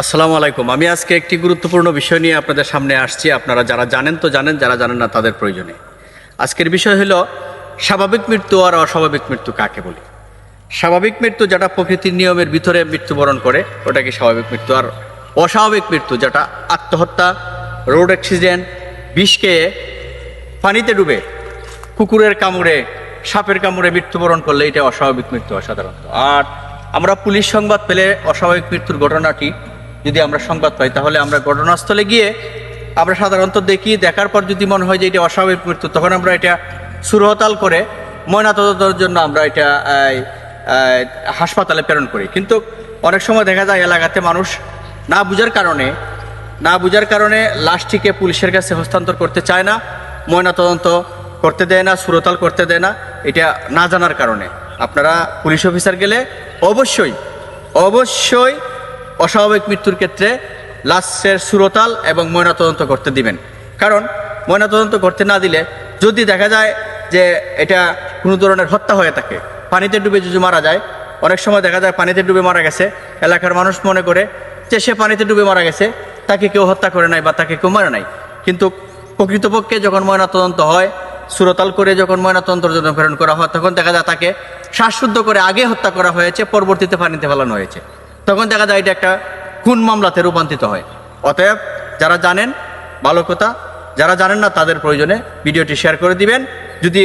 আসসালামু আলাইকুম। আমি আজকে একটি গুরুত্বপূর্ণ বিষয় নিয়ে আপনাদের সামনে আসছি। আপনারা যারা জানেন তো জানেন, যারা জানেন না তাদের প্রয়োজনে। আজকের বিষয় হলো, স্বাভাবিক মৃত্যু আর অস্বাভাবিক মৃত্যু কাকে বলি? স্বাভাবিক মৃত্যু যেটা প্রকৃতির নিয়মের ভিতরে মৃত্যুবরণ করে ওটাকে স্বাভাবিক মৃত্যু? আর অস্বাভাবিক মৃত্যু যেটা আত্মহত্যা, রোড অ্যাক্সিডেন্ট বিষ খেয়ে পানিতে ডুবে, কুকুরের কামড়ে, সাপের কামড়ে মৃত্যুবরণ করলে এটা অস্বাভাবিক মৃত্যু হয় সাধারণত আর আমরা পুলিশ সংবাদ পেলে অস্বাভাবিক মৃত্যুর ঘটনাটি যদি আমরা সংবাদ পাই, তাহলে আমরা ঘটনাস্থলে গিয়ে আমরা সাধারণত দেখি, দেখার পর যদি মনে হয় যে এটা অস্বাভাবিক মৃত্যু, তখন আমরা এটা সুরহতাল করে ময়নাতদন্তের জন্য আমরা এটা হাসপাতালে প্রেরণ করি। কিন্তু অনেক সময় দেখা যায় এলাকাতে মানুষ না বুঝার কারণে, না বুঝার কারণে লাশটিকে পুলিশের কাছে হস্তান্তর করতে চায় না, ময়নাতদন্ত করতে দেয় না সুরতাল করতে দেয় না, এটা না জানার কারণে। আপনারা পুলিশ অফিসার গেলে অবশ্যই অবশ্যই অস্বাভাবিক মৃত্যুর ক্ষেত্রে লাশের সুরতাল এবং ময়নাতদন্ত করতে দিবেন। কারণ ময়নাতদন্ত করতে না দিলে যদি দেখা যায় যে এটা কোনো ধরনের হত্যা হয়ে থাকে, পানিতে ডুবে যদি মারা যায়, অনেক সময় দেখা যায় পানিতে ডুবে মারা গেছে, এলাকার মানুষ মনে করে যে সে পানিতে ডুবে মারা গেছে, তাকে কেউ হত্যা করে নাই বা তাকে কেউ মারে নাই। কিন্তু প্রকৃতপক্ষে যখন ময়নাতদন্ত হয়, সুরতাল করে যখন ময়নাতদন্তের জন্য প্রেরণ করা হয়, তখন দেখা যায় তাকে শ্বাসশুদ্ধ করে আগে হত্যা করা হয়েছে, পরবর্তীতে পানিতে ফেলানো হয়েছে। তখন দেখা যায় এটা একটা খুন মামলাতে রূপান্তরিত হয়। অতএব যারা জানেন, ভালো কথা, যারা জানেন না তাদের প্রয়োজনে ভিডিওটি শেয়ার করে দিবেন। যদি